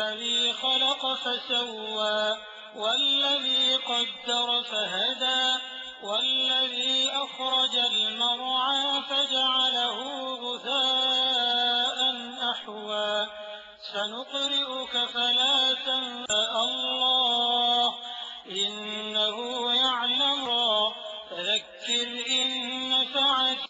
الذي خلق فسوى والذي قدر فهدى والذي أخرج المرعى فجعله غثاء أحوى. سنقرئك فلا تنسى الله إنه يعلم. فذكر إن نفعت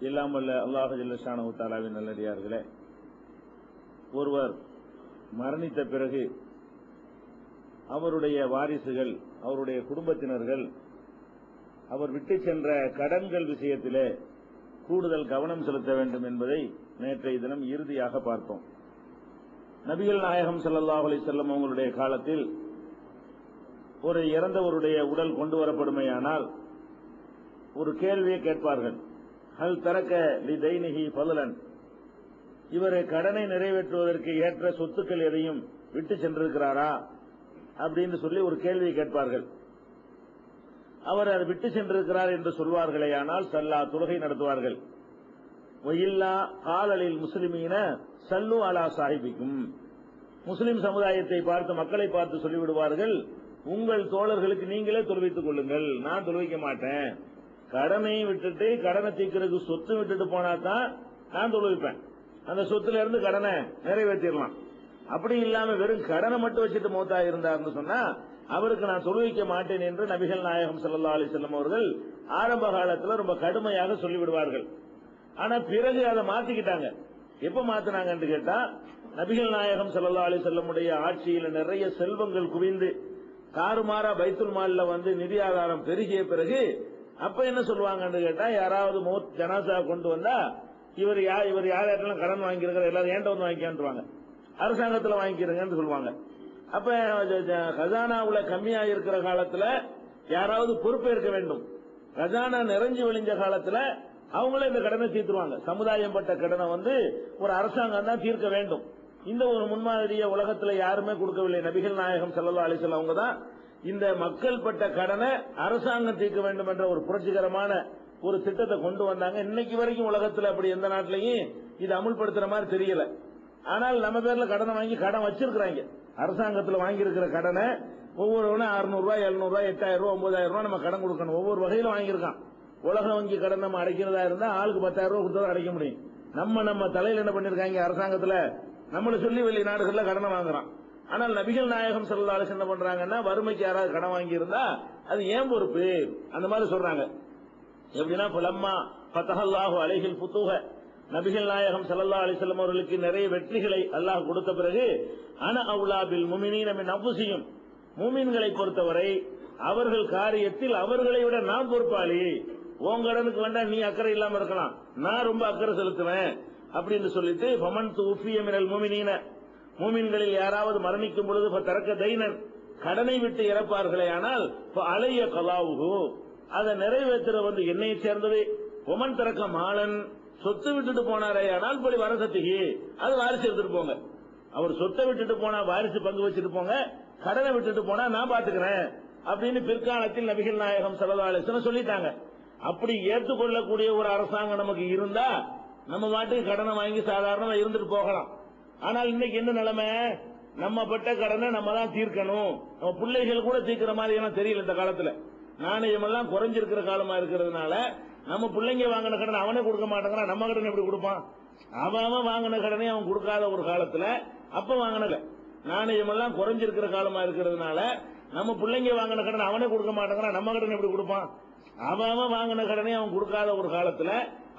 இல்லாமல் அல்லாஹ் ஜல்லஷானு தாலாவின் நல்லடியார்களே ஒருவர் மரணித்த பிறகு அவருடைய வாரிசுகள் அவருடைய குடும்பத்தினர்கள் அவர் விட்டு சென்ற கடன்கள் விஷயத்திலே கூடுதல் கவனம் செலுத்த வேண்டும் என்பதை நேற்றைய தினம் இறுதியாக பார்த்தோம். நபிகள் நாயகம் ஸல்லல்லாஹு செல்லும் அவங்களுடைய காலத்தில் ஒரு இறந்தவருடைய உடல் கொண்டு வரப்படுமையானால் ஒரு கேள்வியை கேட்பார்கள். ஹல் தரக்க லி தைனிகி பதலன். இவர் கடனை நிறைவேற்றுவதற்கு ஏற்ற சொத்துக்கள் எதையும் விட்டு சென்றிருக்கிறாரா? அப்படின்னு சொல்லி ஒரு கேள்வியை கேட்பார்கள். அவர் அதை விட்டு சென்றிருக்கிறார் என்று சொல்வார்களே ஆனால் சல்லா தொழுகை நடத்துவார்கள். ஒயில்லா காலலில் முஸ்லிமீன சல்லு அலா சாஹிபிக்கும். முஸ்லிம் சமுதாயத்தை பார்த்து மக்களை பார்த்து சொல்லிவிடுவார்கள் உங்கள் தோழர்களுக்கு நீங்களே தொழுவித்துக் கொள்ளுங்கள் நான் தொழுவிக்க மாட்டேன். கடனையும் விட்டுட்டு கடனை தீக்கிறதுக்கு சொத்து விட்டுட்டு போனா தான் நான் தொழுவிப்பேன். அந்த சொத்துல இருந்து கடனை நிறைவேற்றிடலாம். அப்படி இல்லாம வெறும் கடனை மட்டும் வச்சுட்டு மௌத்தா இருந்தார்னு சொன்னா அவருக்கு நான் தொழுவிக்க மாட்டேன் என்று நபிகள் நாயகம் சல்லா அலி செல்லம் அவர்கள் ஆரம்ப காலத்துல ரொம்ப கடுமையாக சொல்லிவிடுவார்கள். ஆனா பிறகு அதை மாத்திக்கிட்டாங்க. எப்ப மாத்தினாங்கன்னு கேட்டா நபிகள் நாயகம் சல்லா அலி செல்லமுடைய ஆட்சியில நிறைய செல்வங்கள் குவிந்து தாறுமாறா பைத்துல் மாலில் வந்து நிதி ஆதாரம் பெருகிய பிறகு அப்ப என்ன சொல்லுவாங்கன்னு கேட்டா யாராவது மௌத் ஜனாசா கொண்டு வந்தா இவர் யா இவர் யார் யாரெல்லாம் கடன் வாங்கியிருக்கிற எல்லாரும் ஏன்ட்ட வந்து வாங்கிக்கான்வாங்க அரசாங்கத்துல வாங்கிக்கிறங்கன்னு சொல்லுவாங்க. அப்ப கஜானாவுல கம்மியா இருக்கிற காலத்துல யாராவது பொறுப்பேற்க வேண்டும். கஜானா நிறைஞ்சு விழிஞ்ச காலத்துல அவங்களே இந்த கடனை தீர்த்துருவாங்க. சமுதாயம் பட்ட கடனை வந்து ஒரு அரசாங்கம் தான் தீர்க்க வேண்டும். இந்த ஒரு முன்மாதிரிய உலகத்துல யாருமே கொடுக்கவில்லை. நபிகள் நாயகம் ஸல்லல்லாஹு அலிசல் அவங்க தான் இந்த மக்கள் பட்ட கடனை அரசாங்கம் தீர்க்க வேண்டும் என்ற ஒரு புரட்சிகரமான ஒரு திட்டத்தை கொண்டு வந்தாங்க. இன்னைக்கு வரைக்கும் உலகத்தில் அப்படி எந்த நாட்டிலையும் இது அமுல்படுத்துற மாதிரி தெரியல. ஆனால் நம்ம பேர்ல கடனை வாங்கி கடன் வச்சிருக்கிறாங்க. அரசாங்கத்தில் வாங்கி இருக்கிற கடனை ஒவ்வொருவனும் அறுநூறு ரூபாய் எழுநூறு ரூபாய் எட்டாயிரம் ரூபாய் ஒன்பதாயிரம் ரூபாய் நம்ம கடன் கொடுக்கணும். ஒவ்வொரு வகையில வாங்கியிருக்கான். உலக வங்கி கடன் நம்ம அடைக்கிறதா இருந்தா ஆளுக்கு பத்தாயிரம் ரூபாய் கொடுத்தா அடைக்க முடியும். நம்ம நம்ம தலையில் என்ன பண்ணிருக்காங்க அரசாங்கத்துல? நம்மள சொல்லி வெளிநாடுகள்ல கடனை வாங்குறான். ஆனால் நபிகள் நாயகம் செல்லாலும் என்ன பண்றாங்கன்னா வறுமைக்கு யாராவது கடன் வாங்கி இருந்தா அது ஏன் பொறுப்பு? அந்த மாதிரி சொல்றாங்க. எப்படின்னா புலம்மா ஃபதஹல்லாஹு அலைஹில் புத்தூக நபிகள் நாயகம் சல்லா அலிசல்லம் அவர்களுக்கு நிறைய வெற்றிகளை அல்லாஹ் கொடுத்த பிறகு அன அவுலாபில் முமினி நம்ம நபுசியும் அன்ஃபுசிஹிம். மூமின்களை பொறுத்தவரை அவர்கள் காரியத்தில் அவர்களை விட நான் பொறுப்பாளி. உன் கடனுக்கு வேண்டாம் நீ அக்கறை இல்லாம இருக்கலாம். நான் ரொம்ப அக்கறை செலுத்துவேன். அப்படின்னு சொல்லிட்டு ஃபமன் தூஃபிய மினல் முமினின மூமின்களில் யாராவது மரணிக்கும் பொழுது தரக்க தைனன். கடனை விட்டு இறப்பார்களே ஆனால் அலைய கலாவுகு அதை நிறைவேற்றுற வந்து என்னையை சேர்ந்தது? ஒமன் திறக்க மாலன். சொத்து விட்டுட்டு போனாரே ஆனால் போய் வரசத்துக்கு அது வாரிசு எடுத்துட்டு போங்க. அவர் சொத்தை விட்டுட்டு போனா வாரிசு பங்கு வச்சுட்டு போங்க. கடனை விட்டுட்டு போனா நான் பாத்துக்கிறேன். அப்படின்னு பிற்காலத்தில் நபிகள் நாயகம் ஸல்லல்லாஹு அலைஹி சொல்லிட்டாங்க. அப்படி ஏற்றுக்கொள்ளக்கூடிய ஒரு அரசாங்கம் நமக்கு இருந்தா நம்ம மாட்டுக்கு கடனை வாங்கி சாதாரணமா இருந்துட்டு போகலாம். ஆனால் இன்னைக்கு என்ன நிலைமை? நம்ம பட்ட கடனை நம்ம தான் தீர்க்கணும். நம்ம பிள்ளைகள் கூட தீர்க்கிற மாதிரி எல்லாம் தெரியல இந்த காலத்துல. நாணயம் எல்லாம் குறைஞ்சிருக்கிற காலமா இருக்கிறதுனால நம்ம பிள்ளைங்க வாங்கின கடனை அவனே கொடுக்க மாட்டேங்கிறான். நம்ம கடன் எப்படி கொடுப்பான்? அவன் அவன் வாங்கின கடனே அவன் கொடுக்காத ஒரு காலத்துல அப்ப வாங்கினல நாணயம் எல்லாம் குறைஞ்சிருக்கிற காலமா இருக்கிறதுனால நம்ம பிள்ளைங்க வாங்கின கடனை அவனே கொடுக்க மாட்டேங்கிறான். நம்ம கடன் எப்படி கொடுப்பான்? அவன் அவன் வாங்கின கடனே அவன் கொடுக்காத ஒரு காலத்துல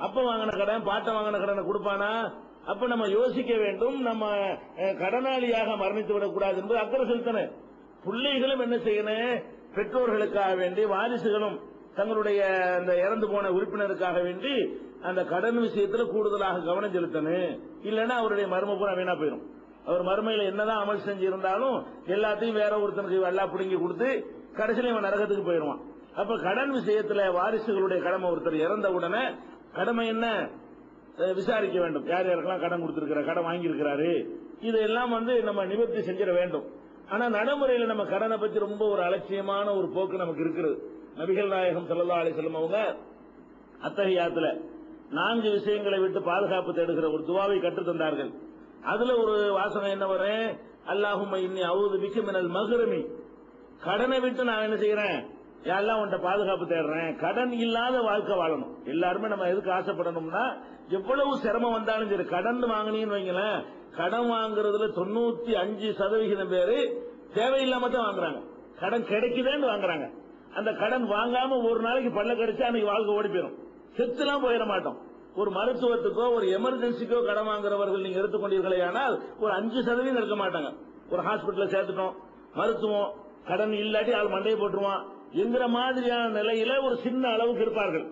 அப்ப வாங்கின கடன் பாட்ட வாங்கின கடனை கொடுப்பானா? அப்ப நம்ம யோசிக்க வேண்டும் நம்ம கடனாளியாக மரணித்து விடக்கூடாது என்பது அக்கறை செலுத்தணும். பிள்ளைகளும் என்ன செய்யணும்? பெற்றோர்களுக்காக வேண்டி வாரிசுகளும் தங்களுடைய அந்த இறந்து போன உறுப்பினருக்காக வேண்டி அந்த கடன் விஷயத்துல கூடுதலாக கவனம் செலுத்தணும். இல்லைன்னா அவருடைய மர்ம பூரா வீணா போயிடும் அவர் மறுமையில என்னதான் அமல் செஞ்சு இருந்தாலும் எல்லாத்தையும் வேற ஒருத்தனுக்கு வெள்ளா பிடுங்கி கொடுத்து கடைசியில இவன் நரகத்துக்கு போயிடுவான். அப்ப கடன் விஷயத்துல வாரிசுகளுடைய கடமை ஒருத்தர் இறந்த உடனே கடமை என்ன? விசாரிக்க வேண்டும். யார் யாருக்கெல்லாம் கடன் கொடுத்திருக்கிற கடன் வாங்கியிருக்கிறாரு? இதெல்லாம் வந்து நம்ம நிவர்த்தி செஞ்சிட வேண்டும். ஆனா நடைமுறையில நம்ம கடனை பத்தி ரொம்ப ஒரு அலட்சியமான ஒரு போக்கு நமக்கு இருக்கிறது. நபிகள் நாயகம் ஸல்லல்லாஹு அலைஹி வஸல்லம் அவங்க அத்தகையாத்துல நான்கு விஷயங்களை விட்டு பாதுகாப்பு தேடுகிற ஒரு துவாவை கற்றுத்தந்தார்கள் அதுல ஒரு வாசகம் என்ன வரேன் அல்லாஹும் இன்னி அவுது மிக்க மினல் மகுரமி கடனை விட்டு நான் என்ன செய்யறேன் எல்லாம் உன்ட்ட பாதுகாப்பு தேடுறேன். கடன் இல்லாத வாழ்க்கை வாழணும். எல்லாருமே நம்ம எதுக்கு ஆசைப்படணும்னா எவ்வளவு சிரமம் வந்தாலும் சரி கடன் வாங்கினீங்கன்னு வைங்களேன் கடன் வாங்குறதுல தொண்ணூத்தி அஞ்சு சதவிகிதம் பேரு தேவையில்லாம தான் வாங்குறாங்க. கடன் கிடைக்குதேன்னு வாங்குறாங்க. அந்த கடன் வாங்காம ஒரு நாளைக்கு பல்ல கடிச்சா அன்னைக்கு வாழ்க்கை ஓடி போயிடும் செத்துலாம் போயிட மாட்டோம். ஒரு மருத்துவத்துக்கோ ஒரு எமர்ஜென்சிக்கோ கடன் வாங்குறவர்கள் நீங்க எடுத்துக்கொண்டீர்களே ஆனால் ஒரு அஞ்சு சதவீதம் இருக்க மாட்டாங்க. ஒரு ஹாஸ்பிட்டல்ல சேர்த்துட்டோம் மருத்துவம் கடன் இல்லாட்டி ஆள் மண்டையை போட்டுருவான். என்கிற மாதிரியான நிலையில ஒரு சின்ன அளவுக்கு இருப்பார்கள்.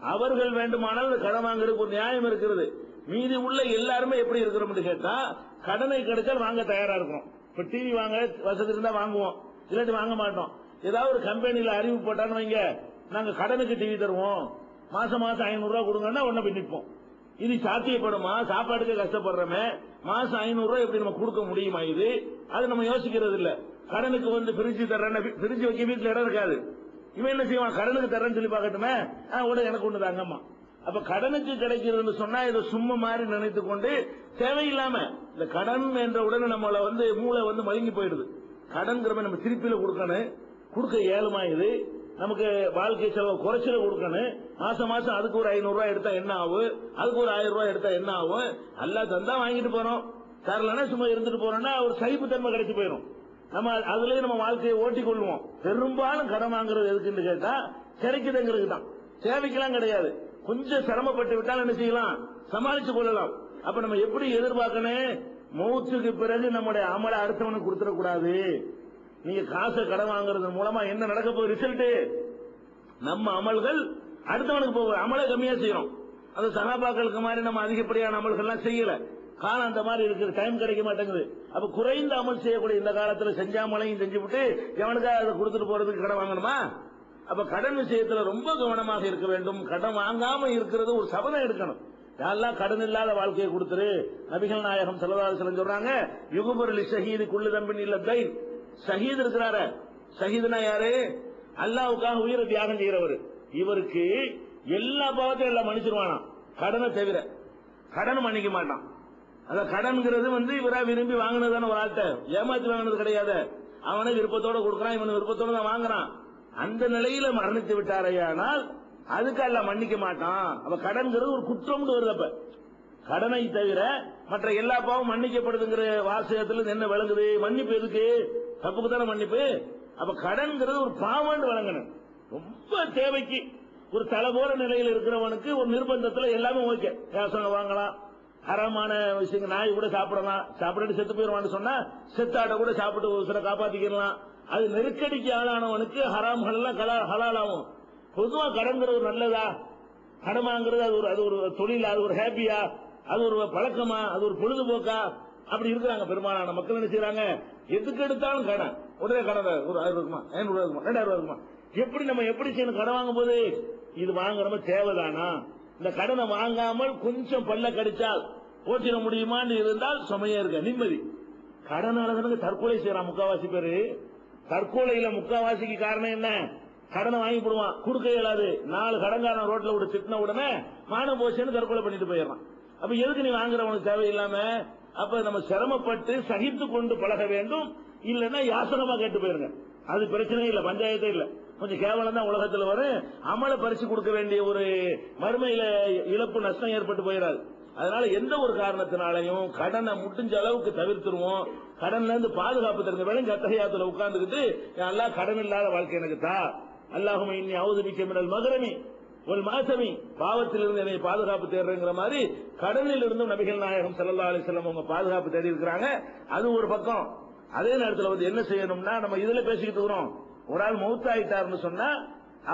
அவர்கள் வேண்டுமானால் கடன் வாங்குறதுக்கு ஒரு நியாயம் இருக்கிறது. மீதி உள்ள எல்லாருமே எப்படி இருக்கிறோம் கேட்டா கடனை கிடைச்சால் வாங்க தயாரா இருக்கிறோம். இப்ப டிவி வாங்க வசதி இருந்தா வாங்குவோம். இல்லாட்டி வாங்க மாட்டோம். ஏதாவது ஒரு கம்பெனியில அறிவு போட்டான்னு வைங்க. நாங்க கடனுக்கு டிவி தருவோம். மாசம் மாசம் ஐநூறு ரூபா கொடுங்கன்னா உடனே போய் நிற்போம் இது சாத்தியப்படுமா? சாப்பாட்டுக்கு கஷ்டப்படுறோமே. மாசம் ஐநூறு ரூபாய் எப்படி நம்ம கொடுக்க முடியுமா இது? அது நம்ம யோசிக்கிறது இல்லை கடனுக்கு வந்து பிரிஞ்சு தர்றேன்னு பிரிஞ்சு வைக்க வீட்டுல இடம் இருக்காது. இவன் என்ன செய்வான்? கடனுக்கு தரேன்னு சொல்லி பாக்கட்டுமே உடனே எனக்கு ஒண்ணு தாங்கம்மா அப்ப கடனுக்கு கிடைக்கிறதுன்னு சொன்னா இதை சும்மா மாதிரி நினைத்து கொண்டு தேவையில்லாம இந்த கடன் என்ற உடனே நம்மள வந்து மூளை வந்து மயங்கி போயிடுது. கடன்கிறவ நம்ம திருப்பியில கொடுக்கணும். கொடுக்க ஏழுமா இது நமக்கு வாழ்க்கை செலவு குறைச்சல கொடுக்கணும். மாசம் மாசம் அதுக்கு ஒரு ஐநூறு ரூபாய் எடுத்தா என்ன ஆகும்? அதுக்கு ஒரு ஆயிரம் ரூபாய் எடுத்தா என்ன ஆகும்? எல்லா தந்தா வாங்கிட்டு போறோம். தரலன்னா சும்மா இருந்துட்டு போறோம்னா ஒரு சகிப்புத்தன்மை கிடைச்சு போயிடும். நம்ம அதுலயே நம்ம வாழ்க்கையை ஓட்டிக் கொள்வோம். பெரும்பாலும் கடன் வாங்குறது எதுக்குன்னு கேட்டா கிடைக்குதுங்கிறது தான் தேவைக்கெல்லாம் கிடையாது. கொஞ்சம் சிரமப்பட்டு விட்டாலும் என்ன செய்யலாம்? சமாளிச்சு கொள்ளலாம். அப்ப நம்ம எப்படி எதிர்பார்க்கணும்? மௌத்துக்கு பிறகு நம்முடைய அமலை அடுத்தவனுக்கு கொடுத்துடக்கூடாது. நீங்க காசை கடன் வாங்குறது மூலமா என்ன நடக்க போகுது? ரிசல்ட் நம்ம அமல்கள் அடுத்தவனுக்கு போகுது. அமலை கம்மியா செய்யறோம். அது சகாபாக்களுக்கு மாதிரி நம்ம அதிகப்படியான அமல்கள்லாம் செய்யல. காலம் அந்த மாதிரி இருக்குது டைம் கிடைக்க மாட்டேங்குது. அப்ப குறைந்த அமல் செய்யக்கூடிய இந்த காலத்துல செஞ்சாமலையும் செஞ்சு விட்டு எவனுக்காக அதை கொடுத்துட்டு போறதுக்கு கடன் வாங்கணுமா? அப்ப கடன் விஷயத்துல ரொம்ப கவனமாக இருக்க வேண்டும். கடன் வாங்காம இருக்கிறது ஒரு சபதம் எடுக்கணும். யாரெல்லாம் கடன் இல்லாத வாழ்க்கையை கொடுத்துரு? நபிகள் நாயகம் செலவாசலம் சொல்றாங்க யுகுபரலி ஷஹீது குள்ளு தம்பின் இல்ல தை ஷஹீத் இருக்கிறாரு. ஷஹீதுனா யாரு? அல்லாவுக்காக உயிரை தியாகம் செய்கிறவர் இவருக்கு எல்லா பாவத்தையும் எல்லாம் மன்னிச்சிருவானா கடனை தவிர கடன் மன்னிக்க மாட்டான். அந்த கடன்கிறது வந்து இவரா விரும்பி வாங்கினதான ஒரு ஆட்ட. ஏமாத்தி வாங்கினது கிடையாது. அவனை விருப்பத்தோட கொடுக்கறான் இவன் விருப்பத்தோட தான் வாங்குறான். அந்த நிலையில மரணித்து விட்டாரையானால் அதுக்கு அல்ல மன்னிக்க மாட்டான். அவ கடன்கிறது ஒரு குற்றம் வருது அப்ப. கடனை தவிர மற்ற எல்லா பாவம் மன்னிக்கப்படுதுங்கிற வாசகத்துல என்ன விளங்குது? மன்னிப்பு எதுக்கு? தப்புக்கு தானே மன்னிப்பு? அப்ப கடன்கிறது ஒரு பாவம்னு வழங்கணும் ரொம்ப தேவைக்கு. ஒரு தலை போற நிலையில் இருக்கிறவனுக்கு ஒரு நிர்பந்தத்துல எல்லாமே ஓகே. ரேஷன் வாங்கலாம்? ஹரமான விஷயங்கள். நாய் கூட சாப்பிடலாம். சாப்பிட்டு செத்து போயிருவான்னு சொன்னா செத்தாட்ட கூட சாப்பிட்டு ஒரு சில காப்பாத்திக்கலாம். அது நெருக்கடிக்கு ஆளானவனுக்கு ஹராம்கள் எல்லாம் கலா- ஹலால் ஆகும் பொதுவா கடன்கிறது ஒரு நல்லதா? கடமாங்கிறது அது ஒரு அது ஒரு தொழில் அது ஒரு ஹாப்பியா? அது ஒரு பழக்கமா? அது ஒரு பொழுதுபோக்கா? அப்படி இருக்கிறாங்க பெரும்பாலான மக்கள் என்ன செய்யறாங்க எதுக்கு எடுத்தாலும் கடன் உடனே கடன் ஒரு ஆயிரம் இருக்குமா ஐநூறு ரூபாய் இருக்குமா ரெண்டாயிரம் இருக்குமா எப்படி நம்ம எப்படி செய்யணும் கடன் வாங்கும் போது? இது வாங்குறம தேவைதானா? இந்த கடனை வாங்காமல் கொஞ்சம் பல்ல கடிச்சால் ஓட்டிட முடியுமான்னு இருந்தால் சுமையா இருக்க நிம்மதி. கடனாளர்களுக்கு தற்கொலை செய்யறான் முக்காவாசி பேரு. தற்கொலையில முக்காவாசிக்கு காரணம் என்ன? கடனை வாங்கி போடுவான். கொடுக்க இயலாது. நாலு கடன்காரன் ரோட்ல விட்டு திட்டின உடனே மானம் போச்சுன்னு தற்கொலை பண்ணிட்டு போயிடறான். அப்ப எதுக்கு நீ வாங்குறவனுக்கு தேவையில்லாம? அப்ப நம்ம சிரமப்பட்டு சகித்து கொண்டு பழக வேண்டும். இல்லைன்னா யாசனமா கேட்டு போயிருங்க. அது பிரச்சனை இல்ல பஞ்சாயத்தே இல்ல. கொஞ்சம் கேவலம் தான் உலகத்துல வரும். அமலை பறிச்சு கொடுக்க வேண்டிய ஒரு மறுமையில இழப்பு நஷ்டம் ஏற்பட்டு போயிடாது. அதனால எந்த ஒரு காரணத்தினாலையும் கடனை முடிஞ்ச அளவுக்கு தவிர்த்துருவோம். கடன்ல இருந்து பாதுகாப்பு தருங்க வேலை கத்தகையாத்துல உட்கார்ந்துக்கிட்டு எல்லாம் கடன் இல்லாத வாழ்க்கை எனக்கு தா. அல்லாஹும் இன்னி அவதரிக்க மின்னல் மகரமி ஒரு மாசமி. பாவத்திலிருந்து என்னை பாதுகாப்பு தேடுறேங்கிற மாதிரி கடனில் இருந்தும் நபிகள் நாயகம் சல்லா அலைஹி அவங்க பாதுகாப்பு தேடி இருக்கிறாங்க அது ஒரு பக்கம். அதே நேரத்தில் வந்து என்ன செய்யணும்னா நம்ம இதுல பேசிக்கிட்டு இருக்கிறோம். ஒரு ஆள் மௌத்தாயிட்டாருன்னு சொன்னா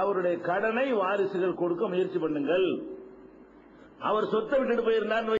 அவருடைய கடனை வாரிசுகள் கொடுக்க முயற்சி பண்ணுங்கள். அவர் சொத்தை விட்டுட்டு போயிருந்தார்